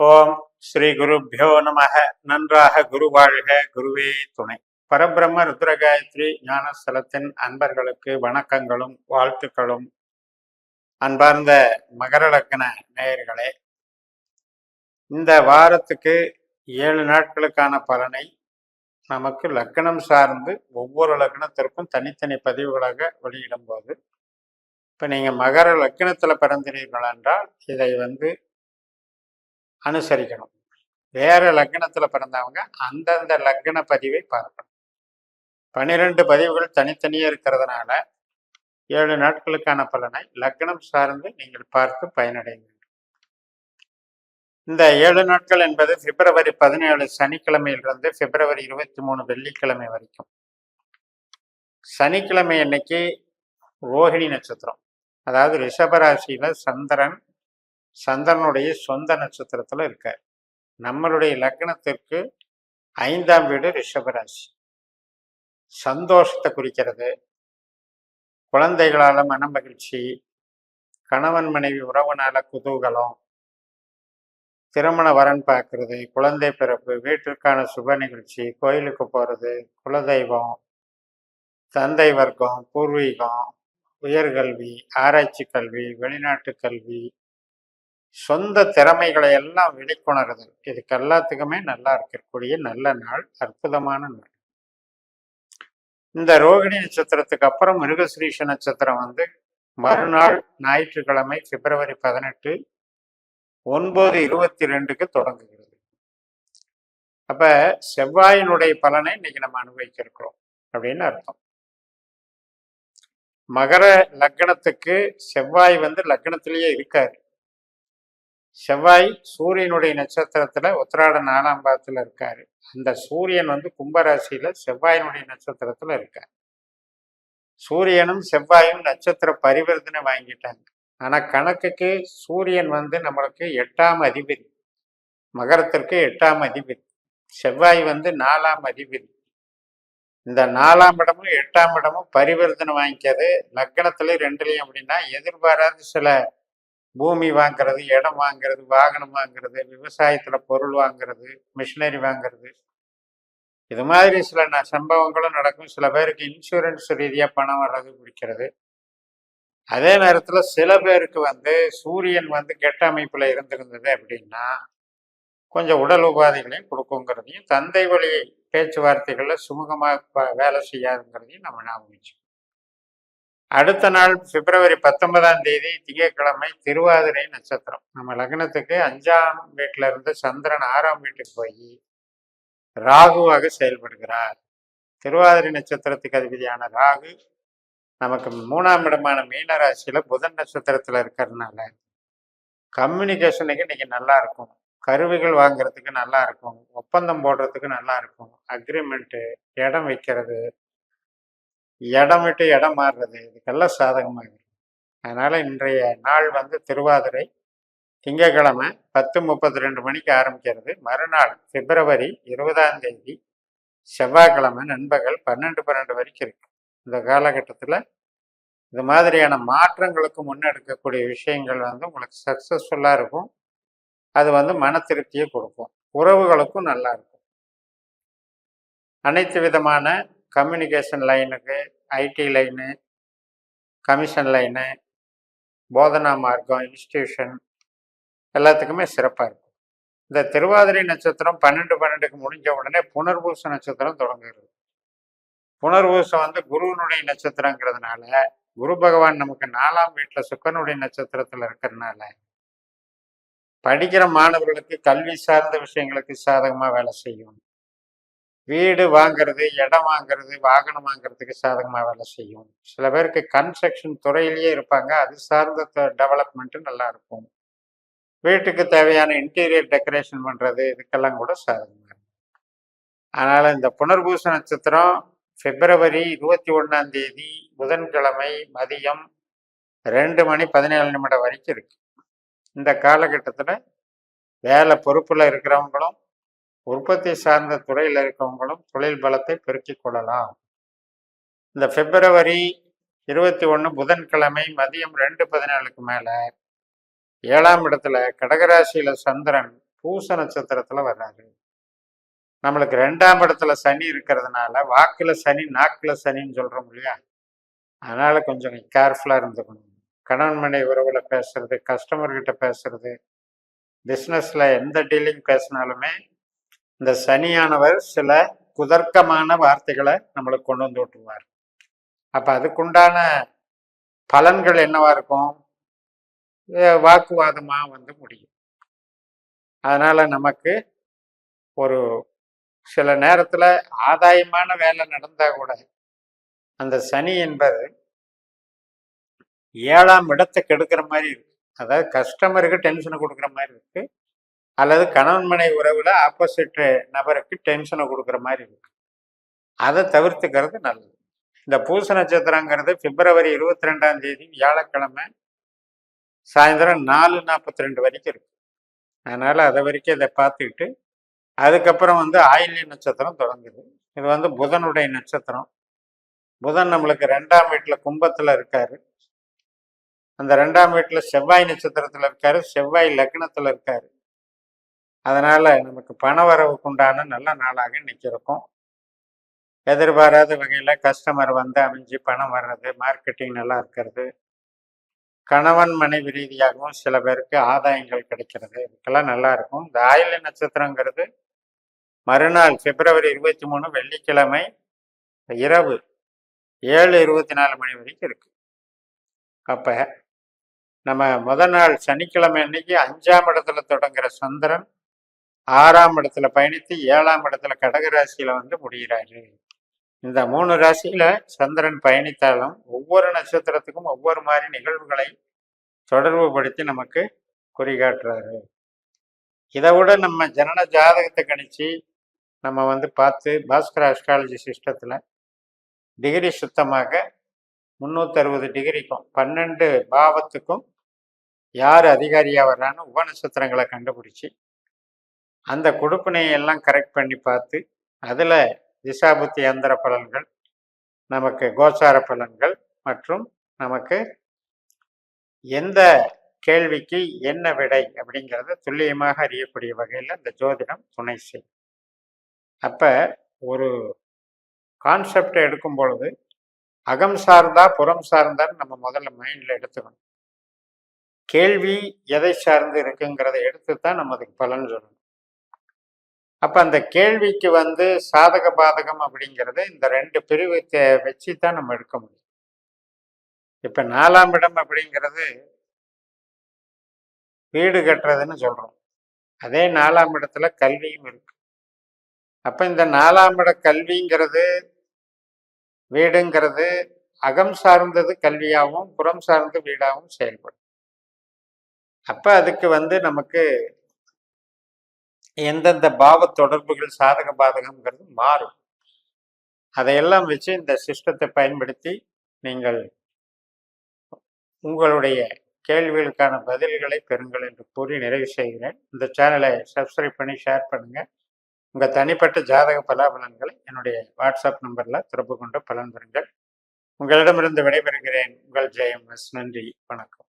ஓம் ஸ்ரீ குருப்பியோ நம நன்றாக குரு வாழ்க குருவே துணை. பரபிரம்ம ருத்ரகாயத்ரி ஞானஸ்தலத்தின் அன்பர்களுக்கு வணக்கங்களும் வாழ்த்துக்களும். அன்பார்ந்த மகர லக்ன நேயர்களே இந்த வாரத்துக்கு ஏழு நாட்களுக்கான பலனை நமக்கு லக்னம் சார்ந்து ஒவ்வொரு லக்னத்திற்கும் தனித்தனி பதிவுகளாக வெளியிடும் போது இப்போ நீங்கள் மகர லக்னத்தில் பிறந்தீர்கள் என்றால் இதை வந்து அனுசரிக்கணும். வேற லக்னத்தில் பிறந்தவங்க அந்தந்த லக்ன பதிவை பார்க்கணும். பன்னிரெண்டு பதிவுகள் தனித்தனியே இருக்கிறதுனால ஏழு நாட்களுக்கான பலனை லக்னம் சார்ந்து நீங்கள் பார்த்து பயனடைங்க இந்த ஏழு நாட்கள் என்பது பிப்ரவரி பதினேழு சனிக்கிழமையிலிருந்து பிப்ரவரி இருபத்தி மூணு வெள்ளிக்கிழமை வரைக்கும். சனிக்கிழமை அன்னைக்கு ரோஹிணி நட்சத்திரம் அதாவது ரிஷபராசியில சந்திரன் சந்திரனுடைய சொந்த நட்சத்திரத்துல இருக்கார். நம்மளுடைய லக்னத்திற்கு ஐந்தாம் வீடு ரிஷபராசி. சந்தோஷத்தை குறிக்கிறது. குழந்தைகளால மன மகிழ்ச்சி கணவன் மனைவி உறவுனால குதூகலம் திருமண வரன் பார்க்கறது குழந்தை பிறப்பு வீட்டிற்கான சுப நிகழ்ச்சி கோயிலுக்கு போகிறது குலதெய்வம் தந்தை வர்க்கம் பூர்வீகம் உயர்கல்வி ஆராய்ச்சி கல்வி வெளிநாட்டு கல்வி சொந்த திறமைகளை எல்லாம் வெளிக்கொணருதல் இதுக்கு எல்லாத்துக்குமே நல்லா இருக்கக்கூடிய நல்ல நாள் அற்புதமான நாள். இந்த ரோகிணி நட்சத்திரத்துக்கு அப்புறம் மிருகசுரீஷ நட்சத்திரம் வந்து மறுநாள் ஞாயிற்றுக்கிழமை பிப்ரவரி பதினெட்டு ஒன்பது இருபத்தி ரெண்டுக்கு தொடங்குகிறது. அப்ப செவ்வாயினுடைய பலனை இன்னைக்கு நம்ம அனுபவிச்சிருக்கிறோம் அப்படின்னு அர்த்தம். மகர லக்னத்துக்கு செவ்வாய் வந்து லக்னத்திலேயே இருக்காரு. செவ்வாய் சூரியனுடைய நட்சத்திரத்துல உத்திராட நாலாம் பாதத்துல இருக்காரு. அந்த சூரியன் வந்து கும்பராசியில செவ்வாயினுடைய நட்சத்திரத்துல இருக்கார். சூரியனும் செவ்வாயும் நட்சத்திர பரிவர்த்தனை வாங்கிட்டாங்க. ஆனா கணக்குக்கு சூரியன் வந்து நம்மளுக்கு எட்டாம் அதிபதி. மகரத்திற்கு எட்டாம் அதிபதி. செவ்வாய் வந்து நாலாம் அதிபதி. இந்த நாலாம் இடமும் எட்டாம் இடமும் பரிவர்த்தனை வாங்கிக்கிறது. லக்னத்துல ரெண்டுலையும் அப்படின்னா எதிர்பாராத சில பூமி வாங்குறது இடம் வாங்குறது வாகனம் வாங்குறது விவசாயத்தில் பொருள் வாங்குறது மிஷினரி வாங்குறது. இது மாதிரி சில ந- சம்பவங்களும் நடக்கும். சில பேருக்கு இன்சூரன்ஸ் ரீதியாக பணம் வர்றது பிடிக்கிறது. அதே நேரத்தில் சில பேருக்கு வந்து சூரியன் வந்து கெட்ட அமைப்பில் இருந்திருந்தது அப்படின்னா கொஞ்சம் உடல் உபாதைகளையும் கொடுக்குங்கிறதையும் தந்தை வழி பேச்சுவார்த்தைகளில் சுமூகமாக வேலை செய்யாதுங்கிறதையும் நம்ம ஞாபகம் வச்சுக்கணும். அடுத்த நாள் பிப்ரவரி பத்தொன்பதாம் தேதி திங்கட்கிழமை திருவாதிரை நட்சத்திரம். நம்ம லக்னத்துக்கு அஞ்சாம் வீட்டில இருந்து சந்திரன் ஆறாம் வீட்டுக்கு போய் ராகுவாக செயல்படுகிறார். திருவாதிரை நட்சத்திரத்துக்கு அதிபதியான ராகு நமக்கு மூணாம் இடமான மீன ராசியில புதன் நட்சத்திரத்துல இருக்கிறதுனால கம்யூனிகேஷனுக்கு இன்னைக்கு நல்லா இருக்கும். கருவிகள் வாங்குறதுக்கு நல்லா இருக்கும். ஒப்பந்தம் போடுறதுக்கு நல்லா இருக்கும். அக்ரிமெண்ட்டு இடம் வைக்கிறது இடம் விட்டு இடம் மாறுறது. இதுக்கெல்லாம் சாதகமாக இருக்கும் அதனால் இன்றைய நாள் வந்து திருவாதிரை திங்கக்கிழமை பத்து முப்பத்தி ரெண்டு மணிக்கு ஆரம்பிக்கிறது. மறுநாள் பிப்ரவரி இருபதாம் தேதி செவ்வாய்க்கிழமை நண்பகல் பன்னெண்டு பன்னெண்டு வரைக்கும் இருக்கு. இந்த காலகட்டத்தில் இது மாதிரியான மாற்றங்களுக்கு முன்னெடுக்கக்கூடிய விஷயங்கள் வந்து உங்களுக்கு சக்ஸஸ்ஃபுல்லாக இருக்கும். அது வந்து மன திருப்தியை கொடுக்கும். உறவுகளுக்கும் நல்லா இருக்கும். அனைத்து விதமான கம்யூனிகேஷன் லைனுக்கு ஐடி லைனு கமிஷன் லைனு போதனா மார்க்கம் இன்ஸ்டியூஷன் எல்லாத்துக்குமே சிறப்பாக இருக்கும். இந்த திருவாதிரை நட்சத்திரம் பன்னெண்டு பன்னெண்டுக்கு முடிஞ்ச உடனே புனர்பூச நட்சத்திரம் தொடங்குகிறது. புனர்பூசம் வந்து குருவினுடைய நட்சத்திரங்கிறதுனால குரு பகவான் நமக்கு நாலாம் வீட்டில் சுக்கனுடைய நட்சத்திரத்தில் இருக்கிறதுனால படிக்கிற மாணவர்களுக்கு கல்வி சார்ந்த விஷயங்களுக்கு சாதகமாக வேலை செய்யும். வீடு வாங்குறது இடம் வாங்குறது வாகனம் வாங்குறதுக்கு சாதகமாக வேலை செய்யும். சில பேருக்கு கன்ஸ்ட்ரக்ஷன் துறையிலேயே இருப்பாங்க. அது சார்ந்த டெவலப்மெண்ட்டு நல்லா இருக்கும். வீட்டுக்கு தேவையான இன்டீரியர் டெக்கரேஷன் பண்ணுறது இதுக்கெல்லாம் கூட சாதகமாக இருக்கும். அதனால் இந்த புனர்பூச நட்சத்திரம் பிப்ரவரி இருபத்தி ஒன்றாம் தேதி புதன்கிழமை மதியம் ரெண்டு மணி பதினேழு நிமிடம் வரைக்கும் இருக்கு. இந்த காலகட்டத்தில் வேலை பொறுப்பில் இருக்கிறவங்களும் உற்பத்தி சார்ந்த துறையில் இருக்கவங்களும் தொழில் பலத்தை பெருக்கிக் கொள்ளலாம். இந்த பிப்ரவரி இருபத்தி ஒன்று புதன்கிழமை மதியம் ரெண்டு பதினேழுக்கு மேலே ஏழாம் இடத்துல கடகராசியில சந்திரன் பூச நட்சத்திரத்துல வர்றாரு. நம்மளுக்கு ரெண்டாம் இடத்துல சனி இருக்கிறதுனால வாக்குல சனி நாக்குல சனின்னு சொல்றோம் இல்லையா? அதனால கொஞ்சம் கேர்ஃபுல்லா இருந்துக்கணும். கணவன் மனை உறவுல பேசுறது கஸ்டமர்கிட்ட பேசுறது பிஸ்னஸ்ல எந்த டீலிங் பேசினாலுமே இந்த சனியானவர் சில குதர்க்கமான வார்த்தைகளை நம்மளுக்கு கொண்டு வந்து விட்டுருவார். அப்போ அதுக்குண்டான பலன்கள் என்னவா இருக்கும்? வாக்குவாதமாக வந்து முடியும். அதனால் நமக்கு ஒரு சில நேரத்தில் ஆதாயமான வேலை நடந்தால் கூட அந்த சனி என்பது ஏழாம் இடத்தை கெடுக்கிற மாதிரி இருக்கு. அதாவது கஸ்டமருக்கு டென்ஷனை கொடுக்குற மாதிரி இருக்குது அல்லது கணவன் மனை உறவுல ஆப்போசிட் நபருக்கு டென்ஷனை கொடுக்குற மாதிரி இருக்கு. அதை தவிர்த்துக்கிறது நல்லது. இந்த பூச நட்சத்திரங்கிறது பிப்ரவரி இருபத்தி ரெண்டாம் தேதி வியாழக்கிழமை சாயந்தரம் நாலு நாற்பத்தி ரெண்டு வரைக்கும் இருக்கு. அதனால அதை வரைக்கும் இதை பார்த்துக்கிட்டு அதுக்கப்புறம் வந்து ஆயில்ய நட்சத்திரம் தொடங்குது. இது வந்து புதனுடைய நட்சத்திரம். புதன் நம்மளுக்கு ரெண்டாம் வீட்டில் கும்பத்தில் இருக்காரு. அந்த ரெண்டாம் வீட்டில் செவ்வாய் நட்சத்திரத்தில் இருக்காரு. செவ்வாய் லக்னத்தில் இருக்காரு. அதனால் நமக்கு பண வரவுக்கு உண்டான நல்ல நாளாக இன்னைக்கு இருக்கும் எதிர்பாராத வகையில் கஸ்டமர் வந்து அமைஞ்சு பணம் வர்றது மார்க்கெட்டிங் நல்லா இருக்கிறது. கணவன் மனைவி ரீதியாகவும் சில பேருக்கு ஆதாயங்கள் கிடைக்கிறது. இதுக்கெல்லாம் நல்லா இருக்கும். இந்த ஆயில்ய நட்சத்திரங்கிறது மறுநாள் பிப்ரவரி இருபத்தி மூணு வெள்ளிக்கிழமை இரவு ஏழு இருபத்தி நாலு மணி வரைக்கும் இருக்கு. அப்போ நம்ம முத நாள் சனிக்கிழமை அன்னைக்கு அஞ்சாம் இடத்துல தொடங்குற சந்திரன் ஆறாம் இடத்துல பயணித்து ஏழாம் இடத்துல கடக ராசியில வந்து முடிகிறாரு. இந்த மூணு ராசியில சந்திரன் பயணித்தாலும் ஒவ்வொரு நட்சத்திரத்துக்கும் ஒவ்வொரு மாதிரி நிகழ்வுகளை தொடர்பு படுத்தி நமக்கு குறிகாட்டுறாரு. இதை விட நம்ம ஜனன ஜாதகத்தை கணிச்சு நம்ம வந்து பார்த்து பாஸ்கர் அஸ்ட்ராலஜி சிஸ்டத்தில் டிகிரி சுத்தமாக முந்நூற்றி அறுபது டிகிரிக்கும் பன்னெண்டு பாவத்துக்கும் யார் அதிகாரியாக வர்றான்னு உப நட்சத்திரங்களை கண்டுபிடிச்சி அந்த கொடுப்பினையை எல்லாம் கரெக்ட் பண்ணி பார்த்து அதில் திசாபுத்தி அந்தர பலன்கள் நமக்கு கோச்சார பலன்கள் மற்றும் நமக்கு எந்த கேள்விக்கு என்ன விடை அப்படிங்கிறத துல்லியமாக அறியக்கூடிய வகையில் இந்த ஜோதிடம் துணை செய்யும். அப்போ ஒரு கான்செப்டை எடுக்கும் பொழுது அகம் சார்ந்தா புறம் சார்ந்தான்னு நம்ம முதல்ல மைண்டில் எடுத்துக்கணும். கேள்வி எதை சார்ந்து இருக்குங்கிறத எடுத்து தான் நம்ம அதுக்கு பலன் சொல்லணும். அப்போ அந்த கேள்விக்கு வந்து சாதக பாதகம் அப்படிங்கிறது இந்த ரெண்டு பிரிவு வச்சு தான் நம்ம எடுக்க முடியும். இப்போ நாலாம் இடம் அப்படிங்கிறது வீடு கட்டுறதுன்னு சொல்றோம். அதே நாலாம் இடத்துல கல்வியும் இருக்கு. அப்ப இந்த நாலாம் இட கல்விங்கிறது வீடுங்கிறது அகம் சார்ந்தது கல்வியாகவும் புறம் சார்ந்த வீடாகவும் செயல்படும். அப்ப அதுக்கு வந்து நமக்கு எந்தெந்த பாவ தொடர்புகள் சாதக பாதகம்ங்கிறது மாறும். அதையெல்லாம் வச்சு இந்த சிஸ்டத்தை பயன்படுத்தி நீங்கள் உங்களுடைய கேள்விகளுக்கான பதில்களை பெறுங்கள் என்று கூறி நிறைவு செய்கிறேன். இந்த சேனலை சப்ஸ்கிரைப் பண்ணி ஷேர் பண்ணுங்க. உங்கள் தனிப்பட்ட ஜாதக பலாபலன்களை என்னுடைய வாட்ஸ்அப் நம்பரில் தொடர்பு கொண்டு பலன் பெறுங்கள். உங்களிடமிருந்து விடைபெறுகிறேன். உங்கள் ஜெயம் எஸ். நன்றி. வணக்கம்.